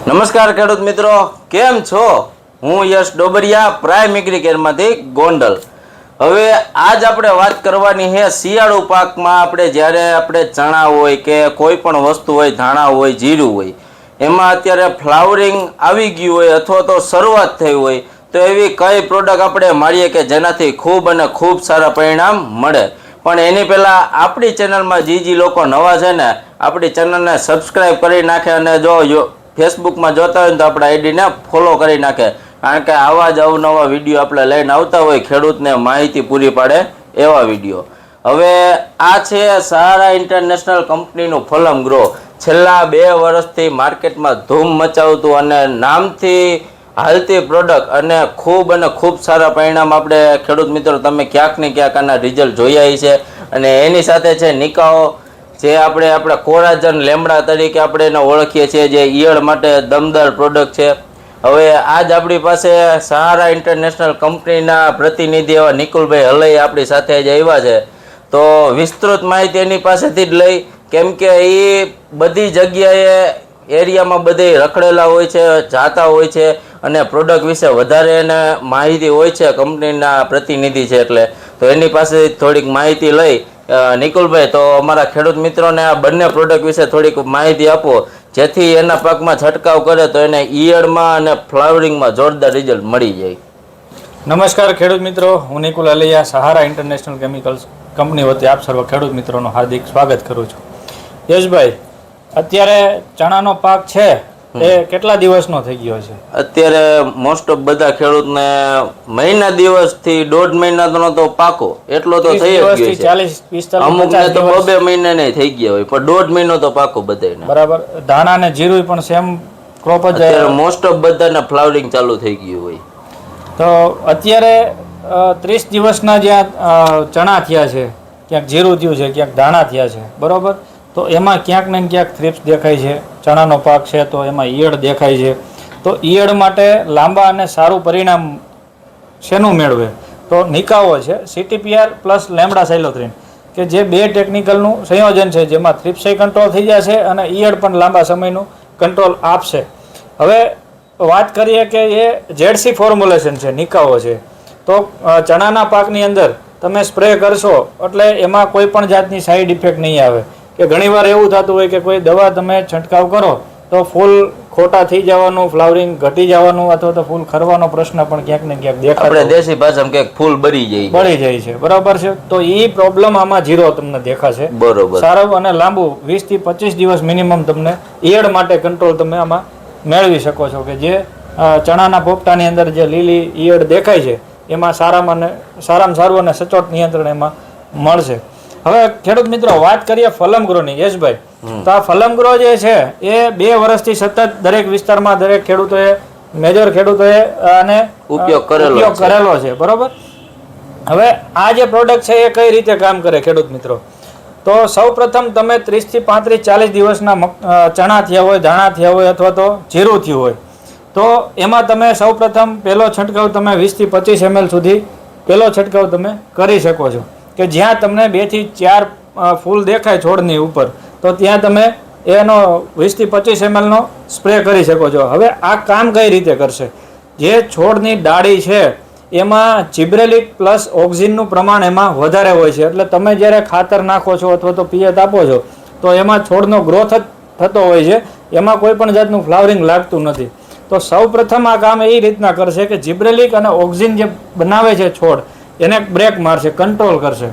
નમસ્કાર ખેડૂત મિત્રો, કેમ છો? હું યશ ડોબરિયા, પ્રાઇમ એગ્રીકેરમાંથી ગોંડલ. હવે આજ આપણે વાત કરવાની છે શિયાળુ પાકમાં આપણે, જ્યારે આપણે ચણા હોય કે કોઈ પણ વસ્તુ હોય, ધાણા હોય, જીરું હોય, એમાં અત્યારે ફ્લાવરિંગ આવી ગયું હોય અથવા તો શરૂઆત થઈ હોય, તો એવી કઈ પ્રોડક્ટ આપણે મારીએ કે જેનાથી ખૂબ અને ખૂબ સારા પરિણામ મળે? પણ એની પહેલાં આપણી ચેનલમાં જે જે લોકો નવા છે ને, આપણી ચેનલને સબસ્ક્રાઈબ કરી નાખે અને જો ફેસબુકમાં જોતા હોય ને તો આપણા આઈડીને ફોલો કરી નાખે. કારણ કે આવા જ અવનવા વીડિયો આપણે લઈને આવતા હોય, ખેડૂતને માહિતી પૂરી પાડે એવા વીડિયો. હવે આ છે સહારા ઇન્ટરનેશનલ કંપનીનું ફલમ ગ્રો છેલ્લા બે વર્ષથી માર્કેટમાં ધૂમ મચાવતું અને નામથી હાલતી પ્રોડક્ટ અને ખૂબ અને ખૂબ સારા પરિણામ આપણે ખેડૂત મિત્રો, તમે ક્યાંક ને ક્યાંક આના રિઝલ્ટ જોયા છે અને એની સાથે છે નિકાઓ જે આપણે આપણા કોરાજન લેમડા તરીકે આપણે એને ઓળખીએ છીએ, જે ઈયળ માટે દમદાર પ્રોડક્ટ છે. હવે આજ આપણી પાસે સહારા ઇન્ટરનેશનલ કંપનીના પ્રતિનિધિ એવા નિકુલભાઈ હલઈ આપણી સાથે જ આવ્યા છે. તો વિસ્તૃત માહિતી એની પાસેથી જ લઈ, કેમ કે એ બધી જગ્યાએ એરિયામાં બધે રખડેલા હોય છે, જાતા હોય છે, અને પ્રોડક્ટ વિશે વધારે એને માહિતી હોય છે કંપનીના પ્રતિનિધિ છે એટલે. તો એની પાસે થોડીક માહિતી લઈ નિકુલભાઈ, તો અમારા ખેડૂત મિત્રોને આ બંને પ્રોડક્ટ વિશે થોડીક માહિતી આપો. જેથી એના પાકમાં છંટકાવ કરે તો એને ઈયળમાં અને ફ્લાવરિંગમાં જોરદાર રિઝલ્ટ મળી જાય. નમસ્કાર ખેડૂત મિત્રો, હું Nikul Alaiya, Sahara international chemicals company વતી આપ સર્વ ખેડૂત મિત્રોનું હાર્દિક સ્વાગત કરું છું. યશભાઈ, અત્યારે ચણાનો પાક છે એ કેટલા દિવસનો થઈ ગયો છે? અત્યારે મોસ્ટ ઓફ બધા ખેડૂતને મહિના દિવસથી દોઢ મહિનાનો તો પાકો એટલો તો થઈ ગયો છે. ચાલીસ પિસ્તાલીસ અમુકને તો દિવસ. બે મહિના નહીં થઈ ગયા હોય પણ દોઢ મહિનો તો પાકો બધાને બરાબર. ધાણા ને જીરું પણ સેમ ક્રોપ જ અત્યારે મોસ્ટ ઓફ બધાને ફ્લાવરિંગ ચાલુ થઈ ગયું હોય. તો અત્યારે ત્રીસ દિવસના જ્યાં ચણા થયા છે ક્યાંક જીરું થયું છે ક્યાંક ધાણા થયા છે. બરોબર? તો એમાં ક્યાંક ને ક્યાંક થ્રિપ્સ દેખાય છે, ચણાનો પાક છે, તો એમાં ઈયળ દેખાય છે. તો ઈયળ માટે લાંબા અને સારું પરિણામ શેનું મેળવે? તો નિકાઓ છે સીટીપીઆર પ્લસ લેમડા સાયલોથ્રીન, કે જે બે ટેકનિકલનું સંયોજન છે, જેમાં થ્રિપ્સય કંટ્રોલ થઈ જશે અને ઈયળ પણ લાંબા સમયનું કંટ્રોલ આપશે. હવે વાત કરીએ કે એ જેડસી ફોર્મ્યુલેશન છે નિકાઓ છે. તો ચણાના પાકની અંદર તમે સ્પ્રે કરશો, એટલે એમાં કોઈ પણ જાતની સાઈડ ઇફેક્ટ નહીં આવે. કે ઘણીવાર એવું થતું હોય કે કોઈ દવા તમે છંટકાવ કરો તો ફૂલ ખોટા થઈ જવાનું ફ્લાવરિંગ ઘટી જવાનું અથવા તો ફૂલ ખરવાનો પ્રશ્ન પણ ક્યાંક ને ક્યાંક દેખાય આપણે દેશી ભાષામાં કે ફૂલ બળી જાય બળી જાય છે. બરાબર છે? તો એ પ્રોબ્લેમ આમાં જીરો તમને દેખાશે. બરોબર. સારું અને લાંબુ વીસથી પચીસ દિવસ મિનિમમ તમને ઈયળ માટે કંટ્રોલ તમે આમાં મેળવી શકો છો કે જે ચણાના પોપટાની અંદર જે લીલી ઈયળ દેખાય છે એમાં સારામાં સારામાં સારું અને સચોટ નિયંત્રણ એમાં મળશે. હવે ખેડૂત મિત્રો વાત કરીએ ફલમગૃહની યશભાઈ તો આ ફલમગ્રો જે છે એ બે વર્ષથી સતત દરેક વિસ્તારમાં દરેક ખેડૂતોએ મેજર ખેડૂતોએ આને ઉપયોગ કરેલો ઉપયોગ. કરેલો છે. બરોબર? હવે આ જે પ્રોડક્ટ છે એ કઈ રીતે કામ કરે ખેડૂત મિત્રો? તો સૌ પ્રથમ તમે ત્રીસથી પાંત્રીસ ચાલીસ દિવસના ચણા થયા હોય ધાણા થયા હોય અથવા તો જીરું થયું હોય તો એમાં તમે સૌ પ્રથમ પહેલો છંટકાવ તમે વીસથી પચીસ એમએલ સુધી પહેલો છંટકાવ તમે કરી શકો છો. કે જ્યાં તમને બેથી ચાર ફૂલ દેખાય છોડની ઉપર, તો ત્યાં તમે એનો વીસથી પચીસ એમએલનો સ્પ્રે કરી શકો છો. હવે આ કામ કઈ રીતે કરશે? જે છોડની ડાળી છે, એમાં જિબ્રેલિક પ્લસ ઓક્સિજનનું પ્રમાણ એમાં વધારે હોય છે. એટલે તમે જ્યારે ખાતર નાખો છો અથવા તો પિયત આપો છો, તો એમાં છોડનો ગ્રોથ જ થતો હોય છે. એમાં કોઈ પણ જાતનું ફ્લાવરિંગ લાગતું નથી. તો સૌ પ્રથમ આ કામ એ રીતના કરશે કે જિબ્રેલિક અને ઓક્સિજન જે બનાવે છે છોડ એને બ્રેક મારશે કંટ્રોલ કરશે.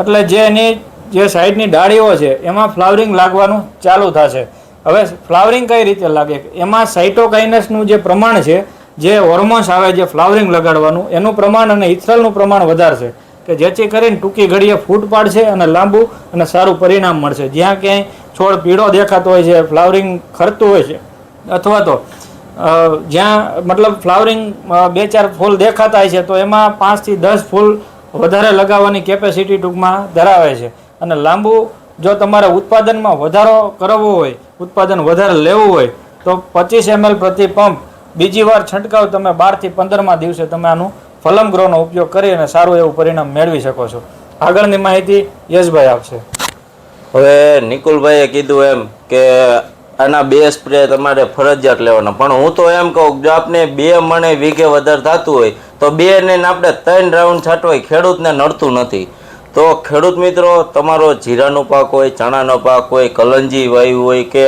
એટલે જે એની જે સાઈડની ડાળીઓ છે, એમાં ફ્લાવરિંગ લાગવાનું ચાલુ થશે. હવે ફ્લાવરિંગ કઈ રીતે લાગે? એમાં સાઇટોકાઇનસનું જે પ્રમાણ છે, જે હોર્મોન્સ આવે જે ફ્લાવરિંગ લગાડવાનું, એનું પ્રમાણ અને ઇથરલનું પ્રમાણ વધારશે. કે જેથી કરીને ટૂંકી ઘડીએ ફૂટ પાડશે અને લાંબુ અને સારું પરિણામ મળશે. જ્યાં ક્યાંય છોડ પીળો દેખાતો હોય છે ફ્લાવરિંગ ખરતું હોય છે, અથવા તો જ્યાં મતલબ ફ્લાવરિંગ બે ચાર ફૂલ દેખાતા છે, તો એમાં પાંચથી દસ ફૂલ વધારે લગાવવાની કેપેસિટી ટૂંકમાં ધરાવે છે. અને લાંબુ જો તમારે ઉત્પાદનમાં વધારો કરવો હોય, ઉત્પાદન વધારે લેવું હોય, તો પચીસ એમએલ પ્રતિ પંપ, બીજી વાર છંટકાવ તમે બારથી પંદરમાં દિવસે તમે આનું ફલમ ગ્રોનો ઉપયોગ કરી અને સારું એવું પરિણામ મેળવી શકો છો. આગળની માહિતી યશભાઈ આપશે. હવે નિકુલભાઈએ કીધું એમ કે આના બે સ્પ્રે તમારે ફરજિયાત લેવાના. પણ હું તો એમ કહું જો આપને બે મણે વીઘે વધારે થતું હોય, તો બે ને આપણે ત્રણ રાઉન્ડ છાંટવાય ખેડૂતને નડતું નથી. તો ખેડૂત મિત્રો, તમારો જીરાનો પાક હોય, ચણાનો પાક હોય, કલંજી વાવ્યું હોય કે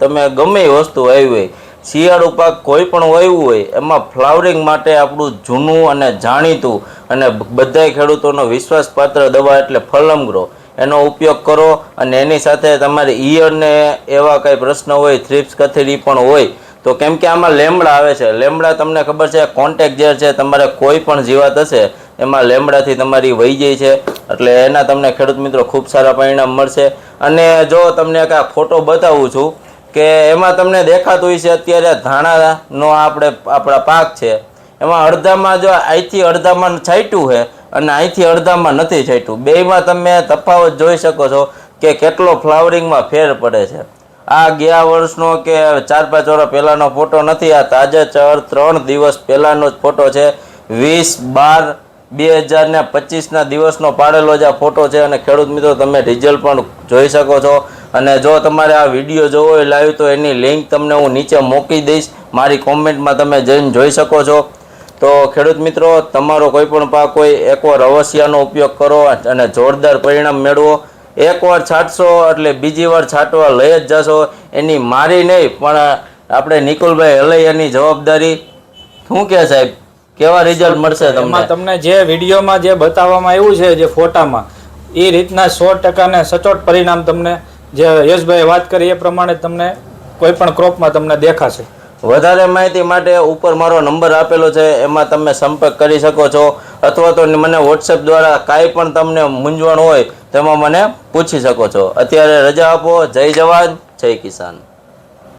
તમે ગમે વસ્તુ વાવી હોય, શિયાળુ પાક કોઈ પણ વાવ્યું હોય, એમાં ફ્લાવરિંગ માટે આપણું જૂનું અને જાણીતું અને બધાય ખેડૂતોનો વિશ્વાસપાત્ર દવા એટલે ફલમગ્રો. એનો ઉપયોગ કરો અને એની સાથે તમારે ઈયરને એવા કંઈ પ્રશ્ન હોય થ્રિપ્સ કથેરી પણ હોય, તો કેમ કે આમાં લેમડા આવે છે. લેમડા તમને ખબર છે કોન્ટેક જે છે, તમારે કોઈ પણ જીવાત હશે, એમાં લેમડાથી તમારી વહી જાય છે. એટલે એના તમને ખેડૂત મિત્રો ખૂબ સારા પરિણામ મળશે. અને જો તમને એક આ ફોટો બતાવું છું, કે એમાં તમને દેખાતું છે, અત્યારે ધાણાનો આપણે, આપણા પાક છે, એમાં અડધામાં જો અહીંથી અડધામાં છાંટ્યું છે અને અહીંથી અડધામાં નથી છાંટ્યું. બેમાં તમે તફાવત જોઈ શકો છો કે કેટલો ફ્લાવરિંગમાં ફેર પડે છે. આ ગયા વર્ષનો કે ચાર પાંચ વર્ષ પહેલાંનો ફોટો નથી, આ તાજે ચાર ત્રણ દિવસ પહેલાંનો જ ફોટો છે. વીસ બાર બે હજાર ને પચીસના દિવસનો પાડેલો જ આ ફોટો છે અને ખેડૂત મિત્રો તમે રિઝલ્ટ પણ જોઈ શકો છો. અને જો તમારે આ વીડિયો જોવો હોય લાવ્યું તો એની લિંક તમને હું નીચે મૂકી દઈશ. મારી કોમેન્ટમાં તમે જઈને જોઈ શકો છો. તો ખેડૂત મિત્રો, તમારો કોઈ પણ પાક હોય એકવાર અવશ્યનો ઉપયોગ કરો અને જોરદાર પરિણામ મેળવો. એકવાર છાંટશો એટલે બીજી વાર છાંટવા લઈ જ જશો. એની મારી નહીં, પણ આપણે નિકુલભાઈ હલૈયાની જવાબદારી શું કે સાહેબ? કેવા રિઝલ્ટ મળશે તમને? તમને જે વિડીયોમાં જે બતાવવામાં આવ્યું છે, જે ફોટામાં, એ રીતના સો ટકાને સચોટ પરિણામ તમને, જે યશભાઈએ વાત કરી એ પ્રમાણે તમને કોઈ પણ ક્રોપમાં તમને દેખાશે. વધારે માહિતી માટે ઉપર મારો નંબર આપેલો છે, એમાં તમે સંપર્ક કરી શકો છો. અથવા તો મને વોટ્સએપ દ્વારા કાંઈ પણ તમને મૂંઝવણ હોય, તેમાં મને પૂછી શકો છો. અત્યારે રજા આપો. જય જવાન, જય કિસાન.